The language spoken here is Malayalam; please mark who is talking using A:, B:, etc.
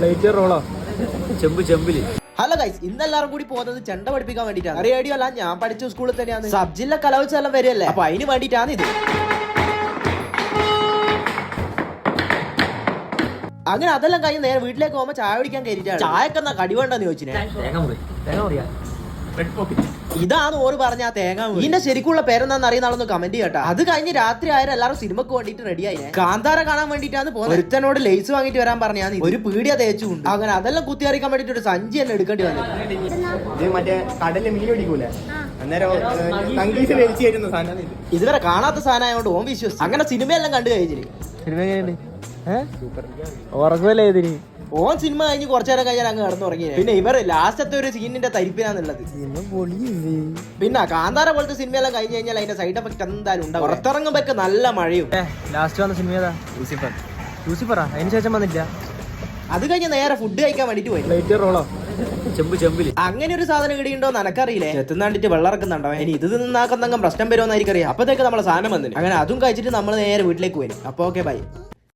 A: പ്ലേറ്റ് റോളോ ചെമ്പ് ചെമ്പിൽ.
B: ഹലോ ഗൈസ് ഇന്ന് എല്ലാവരും കൂടി പോകുന്നത് ചെണ്ട പഠിപ്പിക്കാൻ വേണ്ടിട്ടാണ് അറിയാടിയോ അല്ല ഞാൻ പഠിച്ച സ്കൂളിൽ തന്നെയാണ്. സബ് ജില്ല കലോത്സവം വരെയല്ലേ അപ്പൊ അതിന് വേണ്ടിട്ടാണ് ഇത്. അങ്ങനെ അതെല്ലാം കഴിഞ്ഞ് നേരെ വീട്ടിലേക്ക് പോകുമ്പോ ചായ കുടിക്കാൻ കയറിയിട്ടാണ്. ചായക്കെന്നാ കടിവേണ്ടെന്ന് കടി ഇതാണ് ഓര് പറഞ്ഞ ആ തേങ്ങ. ഇതിന്റെ ശരിക്കുള്ള പേരെന്താന്ന് അറിയുന്നാളൊന്ന് കമന്റ് ചെയ്യട്ടെ. അത് കഴിഞ്ഞ് രാത്രി ആയാലും എല്ലാവരും സിനിമക്ക് വേണ്ടിട്ട് റെഡിയായി ആയി കാന്താര കാണാൻ വേണ്ടിട്ടാണ് പോകുന്നത് ഒരുത്തനോട് ലേസ് വാങ്ങിട്ട് വരാൻ പറഞ്ഞാൽ ഒരു പീടിയ തേച്ചുണ്ട് അങ്ങനെ അതെല്ലാം കുത്തിയറിക്കാൻ വേണ്ടിട്ട് ഒരു സഞ്ചി തന്നെ എടുക്കേണ്ടി വന്നു.
C: ഇത് മറ്റേ കടലിൽ മീൻ പിടിക്കൂലേ? സാധനം
B: ഇതുവരെ കാണാത്ത സാധനമായോണ്ട് ഓം വിശ്വസിച്ചു. അങ്ങനെ സിനിമയെല്ലാം കണ്ടു കഴിഞ്ഞിട്ട്
A: സിനിമ സൂപ്പർ. ഉറങ്ങുമല്ലേ ഇതിന്?
B: ഓൻ സിനിമ കഴിഞ്ഞ് കുറച്ചു നേരം കഴിഞ്ഞാൽ അങ്ങ് കിടന്നു തുടങ്ങി പിന്നെ ഇവർ ലാസ്റ്റത്തെ ഒരു സീനിന്റെ തരിപ്പിനാന്നുള്ളത്. പിന്നെ കാന്താര പോലത്തെ സിനിമയെല്ലാം കഴിഞ്ഞ് കഴിഞ്ഞാൽ അതിന്റെ സൈഡ് എഫക്ട് എന്തായാലും ഉണ്ടാവും പുറത്തിറങ്ങുമ്പോ നല്ല മഴയും.
A: ലാസ്റ്റ് വന്ന സിനിമ ഏതാ? ലൂസിഫർ ലൂസിഫറാ അതിന് ശേഷം വന്നില്ല?
B: അത് കഴിഞ്ഞ് നേരെ ഫുഡ് കഴിക്കാൻ വേണ്ടിട്ട് പോയി.
A: റോളോ ചെമ്പ് ചെമ്പിൽ.
B: അങ്ങനെ ഒരു സാധനം കിടിയുണ്ടോ നനക്കറിയില്ലേ എത്തുന്നാണ്ടിട്ട് വെള്ളം ഇറക്കുന്നുണ്ടോ ഇനി ഇത് നിന്നാക്കുന്നെങ്കിൽ പ്രശ്നം വരുമെന്നായിരിക്കും അറിയാം അപ്പത്തേക്ക് നമ്മളെ സാധനം വന്നിട്ട് അങ്ങനെ അതും കഴിച്ചിട്ട് നമ്മൾ നേരെ വീട്ടിലേക്ക് പോയി. അപ്പൊ ഓക്കെ ബൈ